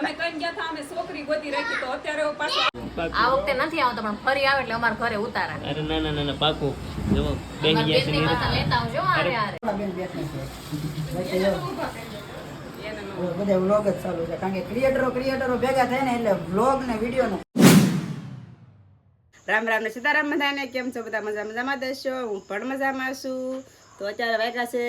તમે કઈ ગયા હતા અમે છોકરી ગોતી રાખી તો અત્યારે પાછો આ વખતે નથી આવતો પણ ફરી આવે એટલે અમારા ઘરે ઉતારા. અરે ના ના ના ના પાકું. જો બેન ગયા છે લેતા આવજો આરે આરે બધા વ્લોગ જ ચાલુ છે કારણ કે ક્રિએટરો ક્રિએટરો ભેગા થાય ને એટલે વ્લોગ ને વીડિયો નું રામ રામ ને સીતારામ બધાને કેમ છો? બધા મજા મજામાં દેશો હું પણ મજામાં છું. તો અત્યારે વાગ્યા છે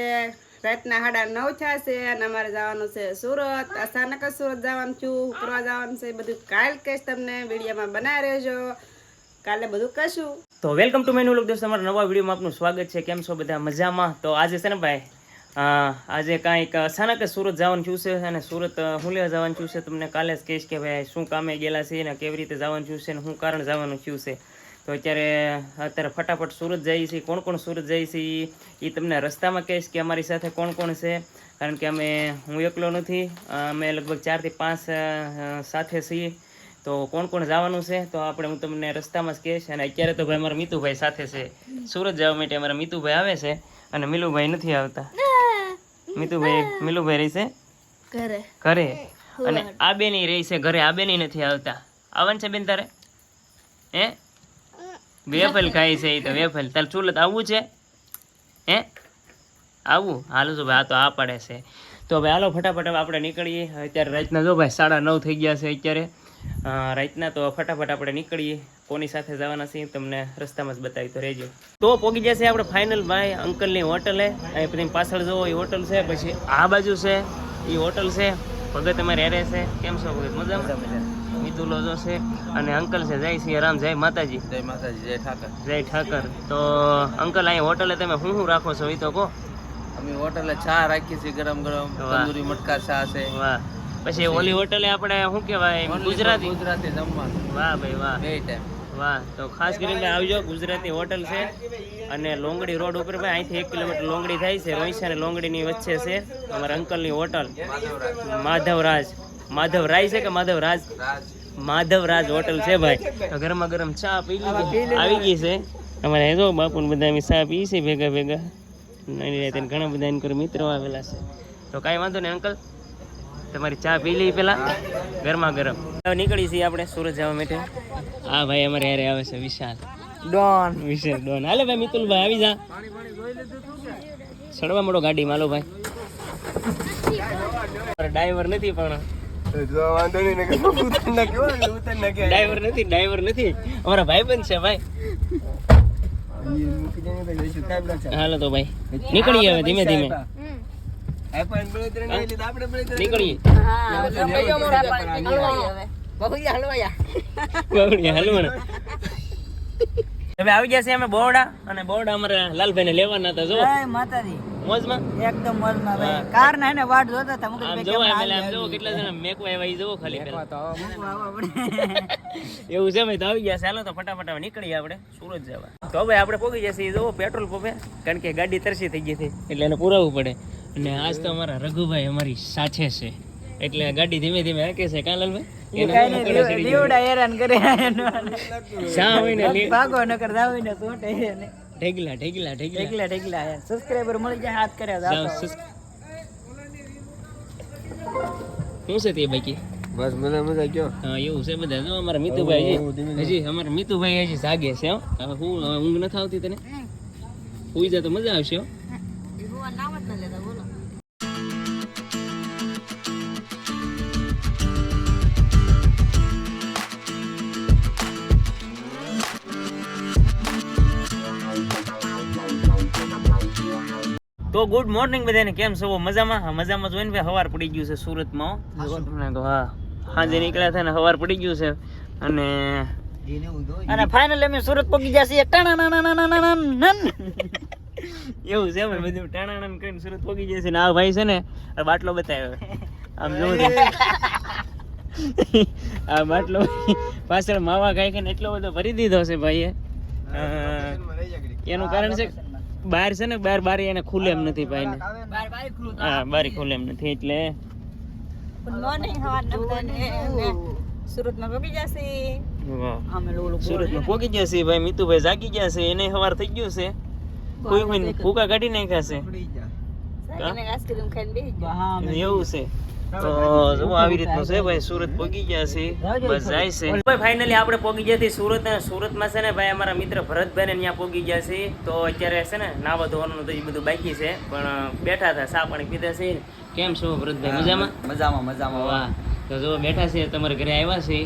રાતના સાડા નવ થયા અને અમારે જવાનું છે સુરત. અચાનક સુરત જવાનું છું કરવા જવાનું છે. બધું કાલ કહીશ તમને, વિડીયોમાં બનાવી રહેજો. કાલે બધું કશું તો વેલકમ ટુ મેનુ લોક દોસ્તો, અમારા નવા વિડીયોમાં આપનું સ્વાગત છે. કેમ છો બધા? મજામાં? તો આજે છે ને ભાઈ આજે કાંઈક અચાનક સુરત જવાનું થયું છે અને સુરત હું લેવા જવાનું થયું છે. તમને કાલે જ કહીશ કે ભાઈ, શું કામે ગયેલા છે અને કેવી રીતે જવાનું થયું છે અને શું કારણ જવાનું થયું છે. તો અત્યારે અત્યારે ફટાફટ સુરત જઈએ છીએ. કોણ કોણ સુરત જઈએ છીએ એ તમને રસ્તામાં કહીશ કે અમારી સાથે કોણ કોણ છે. કારણ કે અમે હું એકલો નથી અમે લગભગ ચારથી પાંચ સાથે છીએ. તો કોણ કોણ જવાનું છે તો આપણે હું તમને રસ્તામાં જ કહીશ. અને અત્યારે તો ભાઈ અમારા મિતુભાઈ સાથે છે. સુરત જવા માટે અમારા મિતુભાઈ આવે છે અને મિલુભાઈ નથી આવતા. મીતુભાઈ મિલુભાઈ રહી છે? ઘરે. ઘરે? અને આ બેની રહી છે ઘરે આ બેની નથી આવતા. આવન છે બેન તારે? હે? વેફલ ખાય છે એ તો વેફલ. તાર ચૂલત આવવું છે? હે? આવું? હાલો જો ભાઈ, આ તો આ પડે છે. તો ભાઈ, હાલો ફટાફટ હવે આપણે નીકળીએ. અત્યારે રાતના જો ભાઈ, સાડા નવ થઈ ગયા છે અત્યારે. રાતના તો ફટાફટ આપણે નીકળીએ. કોની સાથે જવાના છીએ તમને રસ્તામાં જ બતાવી તો રહેજો. તો પોગી જશે આપણે ફાઇનલ ભાઈ, અંકલની હોટલે. અહીં પછી પાછળ જવો એ હોટલ છે, પછી આ બાજુ છે એ હોટલ છે. ભગત રહે છે. કેમ છો ભગત? મજામાં. મિતુલો જો છે અને અંકલ છે જય સિંહ રામ જય માતાજી. જય માતાજી જય ઠાકર. જય ઠાકર. તો અંકલ અહીં હોટલે તમે શું શું રાખો છો? એ તો કહો. અમે હોટલે ચા રાખીએ છીએ ગરમ ગરમ. તંદૂરી મટકા ચા છે. વાહ. પછી ઓલી હોટલે આપણે શું કહેવાય ગુજરાતી? ગુજરાતી જમવાનું. વાહ ભાઈ વાહ. બે ટાઈમ વાહ. તો ખાસ કરીને આવજો ગુજરાતી હોટલ છે અને લોંગડી રોડ ઉપર ભાઈ અહીંથી એક કિલોમીટર લોંગડી થાય છે રોઈસા અને લોંગડીની વચ્ચે છે અમારા અંકલની હોટલ. માધવરાજ. માધવરાય છે કે માધવરાજ? રાજ. માધવરાજ હોટલ છે ભાઈ. તો ગરમા ગરમ ચા પી લીધી. આવી ગઈ છે. અમારે જો બાપુ બધા અમે ચા પી છે ભેગા ભેગા. નાની રાતે ઘણા બધા એમ કરે મિત્રો આવેલા છે. તો કાંઈ વાંધો નહીં અંકલ. તમારી ચા પી લઈ પેલા. ગરમા ગરમ નીકળી છીએ આપણે સુરત જવા માટે. હા ભાઈ અમારે યારે આવે છે વિશાલ. ડોન. વિશાલ ડોન. હાલે ભાઈ મિતુલભાઈ આવી જા. ચડવા મળો ગાડી માલો ભાઈ. ડ્રાઈવર નથી પણ. ડ્રાઈવર નથી ડ્રાઈવર નથી. અમારા ભાઈબંધ છે ભાઈ. હાલો તો ભાઈ નીકળીએ હવે ધીમે ધીમે. નીકળીએ. હલવાયા. હાલવાના. હવે આવી ગયા છે અમે બોરડા અને બોરડા અમારે લાલભાઈ ને લેવાના હતા જો માતાજી. મોજમાં? એકદમ મોજમાં. ભાઈ કાર ના એને વાટ જોતા હતા. મુકે જો એટલે આમ જો કેટલા જણા મેકવા આવ્યા ઈ જોવો ખાલી પેલા એવું છે ભાઈ તો આવી ગયા છે. હાલો તો ફટાફટ નીકળીએ આપણે સુરત જવા. તો હવે આપણે પોગી જશે ઈ જોવો પેટ્રોલ પંપે કારણ કે ગાડી તરસી થઈ ગઈ હતી એટલે એને પુરાવવું પડે. અને આજ તો અમારા રઘુભાઈ અમારી સાથે છે. એટલે ગાડી ધીમે ધીમે હાકે છે. કાં લાલભાઈ. લીવડા હેરાન કરે શા હોય ને લી- ભાગો નકર જાવ ને સોટે એને. ઢેગલા ઢેગલા ઢેગલા ઢેકલા ઢેકલા સબસ્ક્રાઇબર મળી જાય હાથ કર્યા જાઓ, શું છે તે બાકી? બસ મજા મજા કયો? હા એવું છે બધા. જો અમારા મિતુભાઈ હજી હજી અમારા મિતુભાઈ હજી જાગે છે હવે હું ઊંઘ નથી આવતી તને? સુઈ જા તો મજા આવશે હો. નામ જ ન લેતા તો ગુડ મોર્નિંગ બધાને કેમ છો? મજામાં? હા મજામાં જોઈને ભાઈ હવાર પડી ગયું છે સુરતમાં હો. તો હા સાંજે નીકળ્યા થાય ને હવાર પડી ગયું છે. અને અને ફાઇનલ અમે સુરત પહોંચી જશે ટાણા ના ના ના ના ના ના એવું છે અમે બધું ટાણાણ કરીને સુરત પહોંચી છે ને આ ભાઈ છે ને આ બાટલો બતાવ્યો. આમ જોઉં. આ બાટલો પાછળ માવા ખાઈ ને એટલો બધો ભરી દીધો છે ભાઈએ. એનું કારણ છે બહાર છે ને બહાર બારી એને ખુલે એમ નથી ભાઈને. બાર બાર હા બારી ખુલે એમ નથી એટલે. સુરતમાં પગી જશે. સુરતમાં ભાઈ મિતુભાઈ જાગી ગયા છે એને સવાર થઈ ગયું છે. કોઈ કોઈ ફૂકા કાઢી નાખ્યા છે. આઈસ્ક્રીમ ખાઈને બેસી હા એવું છે. તો જો આવી રીતનું છે ભાઈ? સુરત પહોંચી ગયા છે. બસ જાય છે. ભાઈ ફાઇનલી આપણે પહોંચી ગયા છીએ સુરત સુરતમાં છે ને ભાઈ અમારા મિત્ર ભરતભાઈ ને ત્યાં પહોંચી ગયા છે. તો અત્યારે છે ને નાવા ધોવાનું તો બધું બાકી છે. પણ બેઠા હતા ચા પાણી પીધા છે. કેમ છો ભરતભાઈ? મજામાં? મજામાં મજામાં. વાહ. તો જો બેઠા છે તમારા ઘરે આવ્યા છે.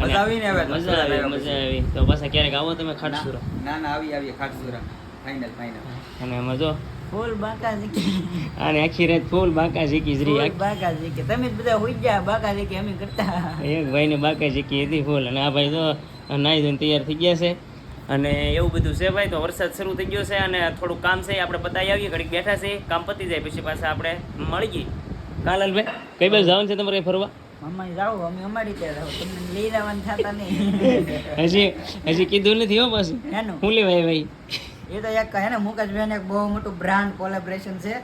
મજા આવી ને હવે? મજા આવી મજા આવી. તો પાછા ક્યારેક આવો તમે ખાટસુરા. ના ના આવી આવી ખાટસુરા. ફાઇનલ ફાઇનલ અને ફૂલ બાકા શીખી અને આખી રાત ફૂલ બાકા શીખી ફૂલ બાકા શીખી તમે બધા હોઈ ગયા બાકા શીખી અમે કરતા. એક ભાઈને બાકા શીખી હતી ફૂલ. અને આ ભાઈ તો નાઈ ધોઈને તૈયાર થઈ ગયા છે. અને એવું બધું છે ભાઈ તો વરસાદ શરૂ થઈ ગયો છે અને થોડું કામ છે આપણે બતાવી આવીએ. ઘડીક બેઠા છે કામ પતી જાય પછી પાછા આપણે મળી ગઈ કાલાલભાઈ કઈ બાજુ જવાનું છે તમારે ફરવા? મમ્મા જાઓ અમે અમારી ત્યાં જાઓ તમને થતા નહીં. હજી હજી કીધું નથી હો પાછું. હું લેવાય ભાઈ? એ તો એક કહે ને મુકેશભાઈ એક બહુ મોટું બ્રાન્ડ કોલેબ્રેશન છે.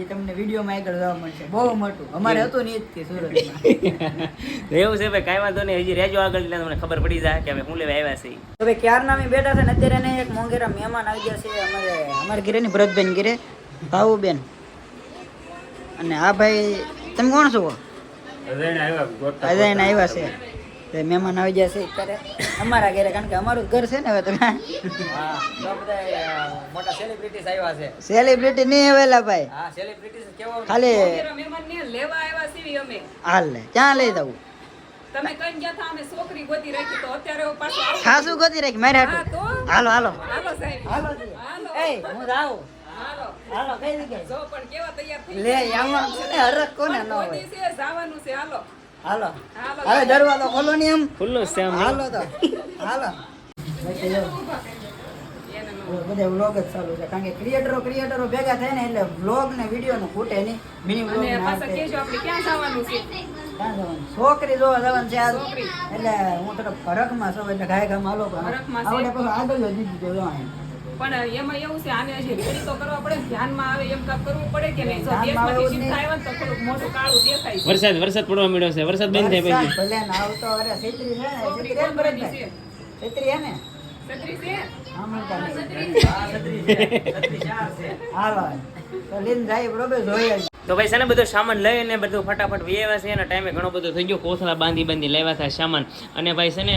એ તમને વિડીયોમાં આગળ જોવા મળશે. બહુ મોટું. અમારે હતું નહીં જ સુરત સુરતમાં. એવું છે ભાઈ કાંઈ વાંધો નહીં. હજી રહેજો આગળ એટલે તમને ખબર પડી જાય કે અમે શું લેવા આવ્યા છીએ. તો ભાઈ ક્યારના અમે બેઠા છે ને અત્યારે એને એક મોંઘેરા મહેમાન આવી ગયા છે અમારે અમારા ઘરે ની ભરતબેન ઘરે ભાવુબેન. અને આ ભાઈ તમે કોણ છો? અજયને આવ્યા છે. મહેમાન આવી ગયા છે અત્યારે. અમારા ઘરે કારણ કે અમારું ઘર છે ને હવે તો મોટા સેલિબ્રિટીઝ આવ્યા છે. સેલિબ્રિટી નહીં આવેલા ભાઈ. હા સેલિબ્રિટીઝ કેવો ખાલી મહેમાન ને લેવા આવ્યા છીએ અમે. હાલ લે ક્યાં લઈ દઉં તમે કઈ ગયા હતા અમે છોકરી ગોતી રાખી તો અત્યારે પાછો આવો. ગોતી રાખી મારે હા હાલો હાલો. હાલો સાહેબ. હાલો હાલો. એ હું જાઉં. હાલો. હાલો કઈ જગ્યાએ? જો પણ કેવા તૈયાર થઈ લે આમાં છે ને કોને ન હોય. જવાનું છે હાલો. હાલો. હાલો. હવે દરવાજો ખોલો ને એમ. ખુલ્લો છે આમ. હાલો તો. હાલો. બધા વ્લોગ જ ચાલુ છે. કારણ કે ક્રિએટરો ક્રિએટરો ભેગા થાય ને એટલે વ્લોગ ને વીડિયો નું ખૂટે નહીં. મિની વ્લોગ અને પાછા કેજો આપણે ક્યાં જવાનું છે? છોકરી જોવા જવાનું છે આજ. એટલે હું થોડોક ફરકમાં છું એટલે ગાય ગામ હાલો. આવડે પાછું આગળ જ દીધું જો અહીં. પણ એમાં એવું છે આને હજી રેડી તો કરવા પડે ધ્યાનમાં આવે એમ કાંઈક કરવું પડે કે નહીં? જો દેશમાંથી શિફ્ટ આવ્યા તો થોડુંક મોટું કાળું દેખાય છે. વરસાદ વરસાદ પડવા મળ્યો છે વરસાદ બંધ થાય પછી. ભલે ના આવતો અરે છત્રી છે છેતરી એમ ભરતભાઈ? છે? છેતરી હે ને? છત્રી છે? હા, મળતા નહીં. હાલો તો લીન જાય બરોબર જોઈએ તો ભાઈ છે ને બધો સામાન લઈને બધું ફટાફટ વ્યવા છે એના ટાઈમે ઘણો બધો થઈ ગયો. કોથળા બાંધી બાંધી લેવા થાય સામાન. અને ભાઈ છે ને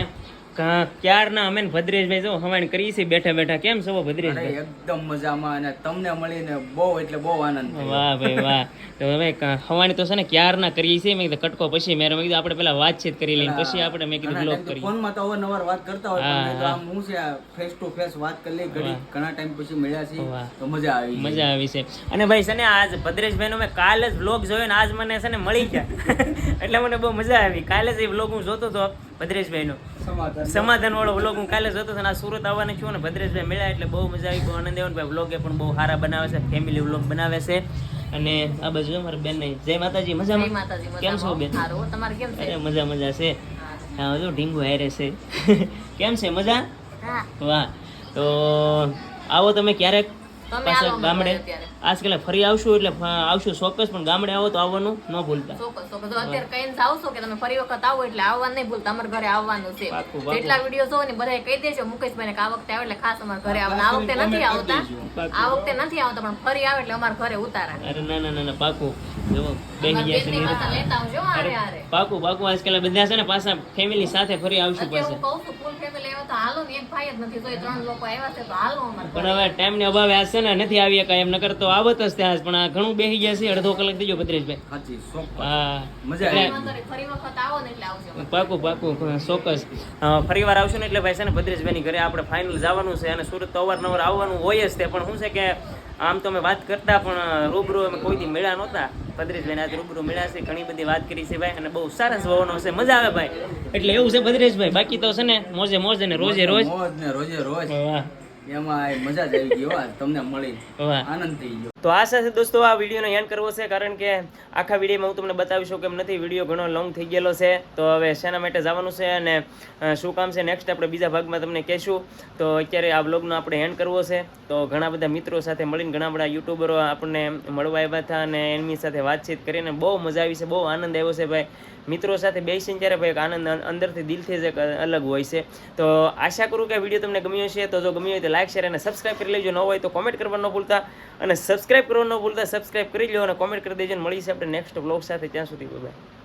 ક્યારના અમે ભદ્રેશભાઈ જો હવાણ કરીએ છીએ બેઠા બેઠા. કેમ છો ભદ્રેશભાઈ? એકદમ મજામાં અને તમને મળીને બહુ એટલે બહુ આનંદ વાહ ભાઈ વાહ. તો હવે હવાણી તો છે ને ક્યારના કરીએ છીએ? મેં કીધું કટકો પછી. મેં મેં કીધું આપણે પેલા વાતચીત કરી લઈને પછી આપણે મેં કીધું બ્લોગ કરી ફોનમાં તો અવારનવાર વાત કરતા હોય તો આમ હું છે ફેસ ટુ ફેસ વાત કરી લઈ ઘણી ઘણા ટાઈમ પછી મળ્યા છીએ તો મજા આવી મજા આવી છે. અને ભાઈ છે ને આજ ભદ્રેશભાઈ નો મેં કાલે જ વ્લોગ જોયો ને આજ મને છે ને મળી ગયા. એટલે મને બહુ મજા આવી. કાલે જ એ વ્લોગ હું જોતો હતો ભદ્રેશભાઈ નો સમાધાન. સમાધાન વાળો વ્લોગ હું કાલે જોતો હતો અને આ સુરત આવવાને છું ને ભદ્રેશભાઈ મળ્યા એટલે બહુ મજા આવી બહુ આનંદ આવ્યો ભાઈ વ્લોગ પણ બહુ સારા બનાવે છે ફેમિલી વ્લોગ બનાવે છે. અને આ બાજુ જો મારી બેન જય માતાજી જય મજામાં. કેમ છો બેન? તમારે કેમ અરે મજા મજા છે. હા જો ઢીંગુ હારે છે. કેમ છે? મજા? વાહ. તો આવો તમે ક્યારેક પાછા ગામડે. આજકાલ ફરી આવશું એટલે આવશું ચોક્કસ પણ ગામડે આવો તો આવવાનું ન ભૂલતા. ચોક્કસ ચોક્કસ. અત્યારે કહીને આવશો કે તમે ફરી વખત આવો એટલે આવવાનું નહીં ભૂલતા. અમારા ઘરે આવવાનું છે. પાક્કું. વીડિયો જોવો ને બધા કહી દેજો. મુકેશભાઈ કે આ વખતે આવે એટલે ખાસ અમારા ઘરે આવવાનું. આ વખતે નથી આવતા. આ વખતે નથી આવતા પણ ફરી આવે એટલે અમારા ઘરે ઉતારા. અરે ના ના ના ના પાકું. જો બેહી ગયા છે ને. લેતા આવજો પાકું પાકું. આજકાલ બધા છે ને પાછા ફેમિલી સાથે ફરી આવશું પાછા. કહું છું ફૂલ ફેમિલી આવ્યો તો હાલો ને એક ભાઈ જ નથી તો ત્રણ લોકો આવ્યા છે તો હાલો અમારા પણ હવે ટાઈમ ને અભાવે આજ છે ને નથી આવી કાંઈ એમ નકર તો આવત જ ત્યાં પણ આ ઘણું બેસી જશે છે અડધો કલાક થઈ ગયો ભદ્રેશભાઈ હા. મજા. ફરી વખત આવો ને એટલે આવજો. પાકું પાકું ચોક્કસ. ફરી વાર આવશો ને એટલે ભાઈ છે ને ભદ્રેશભાઈની ઘરે આપણે ફાઇનલ જવાનું છે અને સુરત તો અવારનવાર આવવાનું હોય જ તે પણ શું છે કે આમ તો અમે વાત કરતા પણ રૂબરૂ અમે કોઈથી મેળા નહોતા. ભદ્રેશભાઈને આજે રૂબરૂ મળ્યા છે. ઘણી બધી વાત કરી છે ભાઈ અને બહુ સરસ હોવાનો છે. મજા આવે ભાઈ. એટલે એવું છે ભદ્રેશભાઈ. બાકી તો છે ને મોજે મોજ અને રોજે રોજ. મોજ ને રોજે રોજ. વાહ. એમાં મજા જ આવી ગઈ તમને મળી. આનંદ થઈ ગયો. તો આ સાથે દોસ્તો આ વિડીયોનો એન્ડ કરવો છે કારણ કે આખા વિડીયોમાં હું તમને બતાવી શકું એમ નથી વીડિયો ઘણો લોંગ થઈ ગયેલો છે. તો હવે શેના માટે જવાનું છે અને શું કામ છે નેક્સ્ટ આપણે બીજા ભાગમાં તમને કહેશું. તો અત્યારે આ બ્લોગનો આપણે એન્ડ કરવો છે. તો ઘણા બધા મિત્રો સાથે મળીને ઘણા બધા યુટ્યુબરો આપણને મળવા આવ્યા હતા અને એમની સાથે વાતચીત કરીને બહુ મજા આવી છે બહુ આનંદ આવ્યો છે ભાઈ. મિત્રો સાથે બેસીને ત્યારે ભાઈ આનંદ અંદરથી દિલથી જ એક અલગ હોય છે. તો આશા કરું કે વીડિયો તમને ગમ્યો છે તો જો ગમ્યો હોય તો લાઈક, શેર અને સબસ્ક્રાઇબ કરી લેજો. ન હોય તો કોમેન્ટ કરવા ન ભૂલતા. અને સબસ્ક્રાઇબ કરવા ન ભૂલતા, સબસ્ક્રાઇબ કરી લો અને કોમેન્ટ કરી દેજો. મળીશું આપણે નેક્સ્ટ બ્લોગ સાથે. ત્યાં સુધી બાય